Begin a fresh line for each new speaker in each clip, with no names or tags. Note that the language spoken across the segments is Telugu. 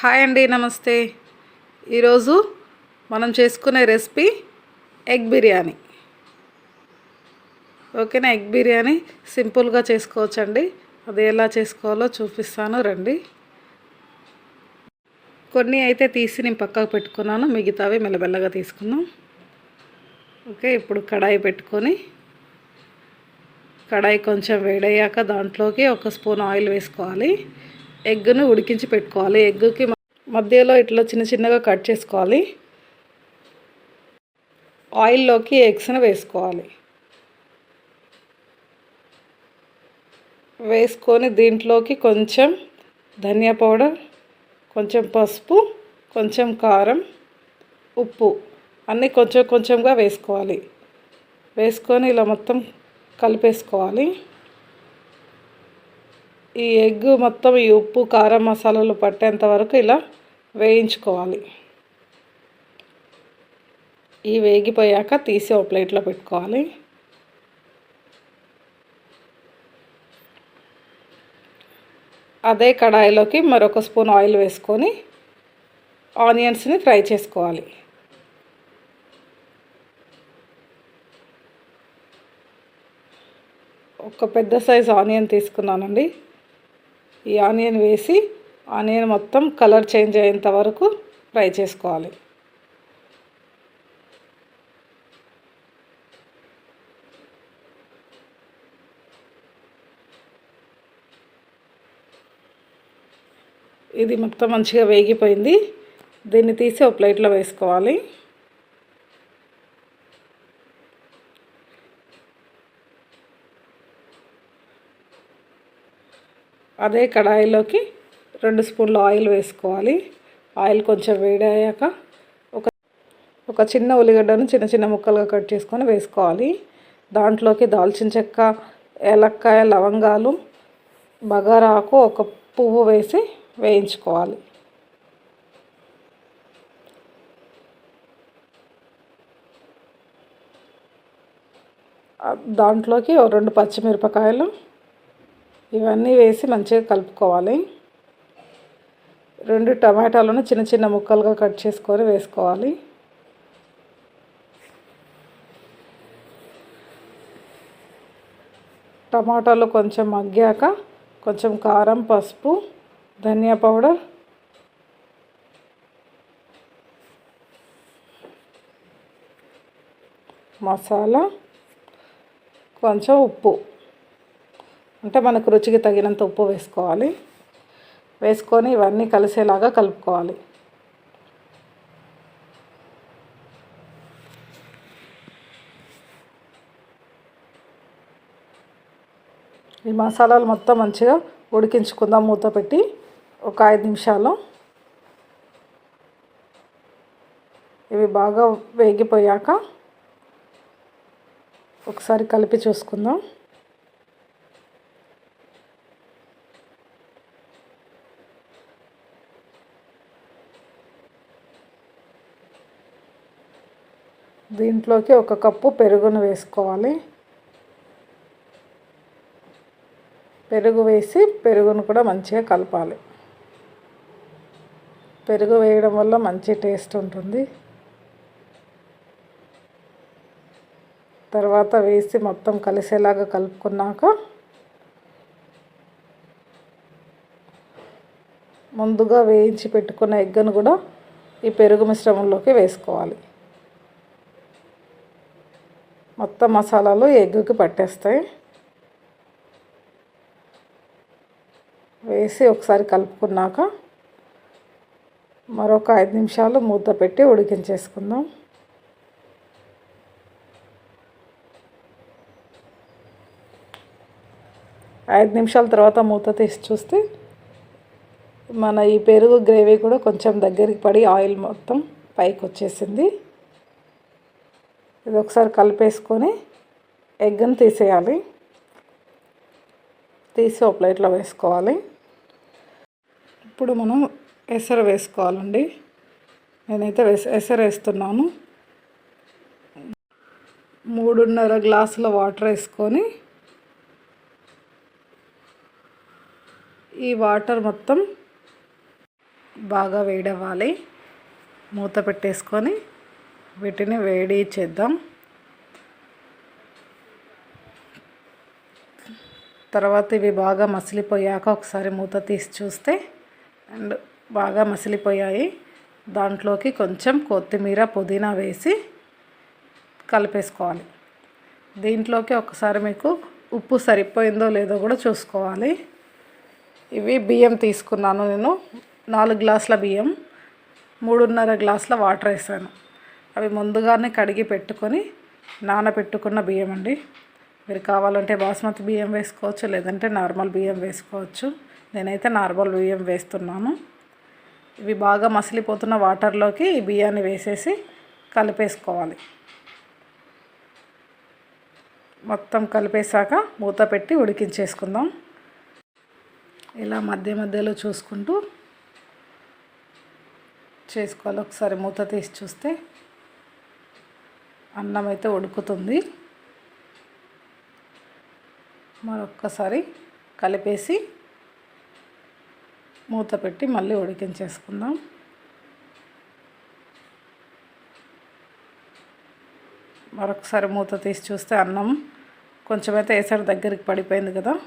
హాయ్ అండి నమస్తే. ఈరోజు మనం చేసుకునే రెసిపీ ఎగ్ బిర్యానీ. ఓకేనా? ఎగ్ బిర్యానీ సింపుల్గా చేసుకోవచ్చండి. అది ఎలా చేసుకోవాలో చూపిస్తాను రండి. కొన్ని అయితే తీసి నేను పక్కకు పెట్టుకున్నాను. మిగతావి మెల్లబెల్లగా తీసుకుందాం. ఓకే ఇప్పుడు కడాయి పెట్టుకొని కడాయి కొంచెం వేడయ్యాక దాంట్లోకి ఒక స్పూన్ ఆయిల్ వేసుకోవాలి. ఎగ్గును ఉడికించి పెట్టుకోవాలి. ఎగ్గుకి మధ్యలో ఇట్లా చిన్న చిన్నగా కట్ చేసుకోవాలి. ఆయిల్లోకి ఎగ్స్ను వేసుకోవాలి. వేసుకొని దీంట్లోకి కొంచెం ధనియా పౌడర్ కొంచెం పసుపు కొంచెం కారం ఉప్పు అన్నీ కొంచెం కొంచెంగా వేసుకోవాలి. వేసుకొని ఇలా మొత్తం కలిపేసుకోవాలి. ఈ ఎగ్ మొత్తం ఈ ఉప్పు కారం మసాలాలు పట్టేంత వరకు ఇలా వేయించుకోవాలి. ఈ వేగిపోయాక తీసి ఒక ప్లేట్లో పెట్టుకోవాలి. అదే కడాయిలోకి మరొక స్పూన్ ఆయిల్ వేసుకొని ఆనియన్స్ని ఫ్రై చేసుకోవాలి. ఒక పెద్ద సైజ్ ఆనియన్ తీసుకున్నానండి. ఈ ఆనియన్ వేసి ఆనియన్ మొత్తం కలర్ చేంజ్ అయ్యేంత వరకు ఫ్రై చేసుకోవాలి. ఇది మొత్తం మంచిగా వేగిపోయింది. దీన్ని తీసి ఒక ప్లేట్లో వేసుకోవాలి. అదే కడాయిలోకి రెండు స్పూన్లు ఆయిల్ వేసుకోవాలి. ఆయిల్ కొంచెం వేడయ్యాక ఒక ఒక చిన్న ఉల్లిగడ్డను చిన్న చిన్న ముక్కలుగా కట్ చేసుకొని వేసుకోవాలి. దాంట్లోకి దాల్చిన చెక్క ఏలక్కాయ లవంగాలు బగారాకు ఒక పువ్వు వేసి వేయించుకోవాలి. దాంట్లోకి రెండు పచ్చిమిరపకాయలు ఇవన్నీ వేసి మంచిగా కలుపుకోవాలి. రెండు టమాటాలను చిన్న చిన్న ముక్కలుగా కట్ చేసుకొని వేసుకోవాలి. టమాటాలు కొంచెం మగ్గాక కొంచెం కారం పసుపు ధనియా పౌడర్ మసాలా కొంచెం ఉప్పు. అంటే మనకు రుచికి తగినంత ఉప్పు వేసుకోవాలి. వేసుకొని ఇవన్నీ కలిసేలాగా కలుపుకోవాలి. ఈ మసాలాలు మొత్తం మంచిగా ఉడికించుకుందాం. మూత పెట్టి ఒక ఐదు నిమిషాలు. ఇవి బాగా వేగిపోయాక ఒకసారి కలిపి చూసుకుందాం. దీంట్లోకి ఒక కప్పు పెరుగును వేసుకోవాలి. పెరుగు వేసి పెరుగును కూడా మంచిగా కలపాలి. పెరుగు వేయడం వల్ల మంచి టేస్ట్ ఉంటుంది. తర్వాత వేసి మొత్తం కలిసేలాగా కలుపుకున్నాక ముందుగా వేయించి పెట్టుకున్న ఎగ్గను కూడా ఈ పెరుగు మిశ్రమంలోకి వేసుకోవాలి. మొత్తం మసాలాలు ఎగ్గుకి పట్టేస్తాయి. వేసి ఒకసారి కలుపుకున్నాక మరొక ఐదు నిమిషాలు మూత పెట్టి ఉడికించేసుకుందాం. ఐదు నిమిషాల తర్వాత మూత తీసి చూస్తే మన ఈ పెరుగు గ్రేవీ కూడా కొంచెం దగ్గరికి పడి ఆయిల్ మొత్తం పైకి వచ్చేసింది ఇది ఒకసారి కలిపేసుకొని ఎగ్ని తీసేయాలి. తీసి ఒక ప్లేట్లో వేసుకోవాలి. ఇప్పుడు మనం ఎసరు వేసుకోవాలండి. నేనైతే ఎసరు వేస్తున్నాను. మూడున్నర గ్లాసుల వాటర్ వేసుకొని ఈ వాటర్ మొత్తం బాగా వేడవ్వాలి. మూత పెట్టేసుకొని వీటిని వేడి చేద్దాం. తర్వాత ఇవి బాగా మసిలిపోయాక ఒకసారి మూత తీసి చూస్తే అండ్ బాగా మసిలిపోయాయి. దాంట్లోకి కొంచెం కొత్తిమీర పుదీనా వేసి కలిపేసుకోవాలి. దీంట్లోకి ఒకసారి మీకు ఉప్పు సరిపోయిందో లేదో కూడా చూసుకోవాలి. ఇవి బియ్యం తీసుకున్నాను నేను. నాలుగు గ్లాసుల బియ్యం మూడున్నర గ్లాసుల వాటర్ వేసాను. అవి ముందుగానే కడిగి పెట్టుకొని నానబెట్టుకున్న బియ్యం అండి. మీరు కావాలంటే బాస్మతి బియ్యం వేసుకోవచ్చు లేదంటే నార్మల్ బియ్యం వేసుకోవచ్చు. నేనైతే నార్మల్ బియ్యం వేస్తున్నాను. ఇవి బాగా మసిలిపోతున్న వాటర్లోకి ఈ బియ్యాన్ని వేసేసి కలిపేసుకోవాలి. మొత్తం కలిపేశాక మూత పెట్టి ఉడికించేసుకుందాం. ఇలా మధ్య మధ్యలో చూసుకుంటూ చేసుకోవాలి. ఒకసారి మూత తీసి చూస్తే అన్నం అయితే ఉడుకుతుంది. మరొక్కసారి కలిపేసి మూత పెట్టి మళ్ళీ ఉడికించేసుకుందాం. మరొకసారి మూత తీసి చూస్తే అన్నం కొంచెం అయితే ఎసరు దగ్గరికి పడిపోయింది కదా.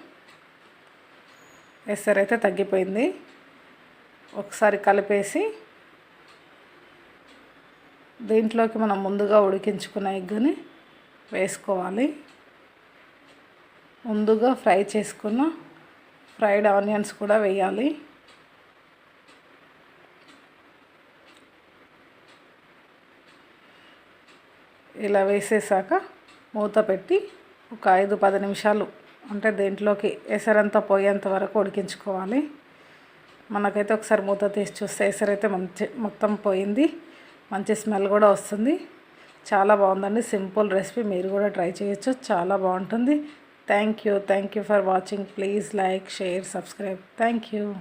ఎసరు అయితే తగ్గిపోయింది. ఒకసారి కలిపేసి దీంట్లోకి మనం ముందుగా ఉడికించుకున్న ఎగ్గుని వేసుకోవాలి. ముందుగా ఫ్రై చేసుకున్న ఫ్రైడ్ ఆనియన్స్ కూడా వేయాలి. ఇలా వేసేసాక మూత పెట్టి ఒక ఐదు పది నిమిషాలు అంటే దేంట్లోకి ఎసరంతా పోయేంత వరకు ఉడికించుకోవాలి. మనకైతే ఒకసారి మూత తీసి చూస్తే ఎసరైతే మంచి మొత్తం పోయింది. మంచి స్మెల్ కూడా వస్తుంది. చాలా బాగుందండి. Simple recipe. మీరు కూడా ట్రై చేయొచ్చు. చాలా బాగుంటుంది. Thank you. Thank you for watching. Please like share subscribe. Thank you.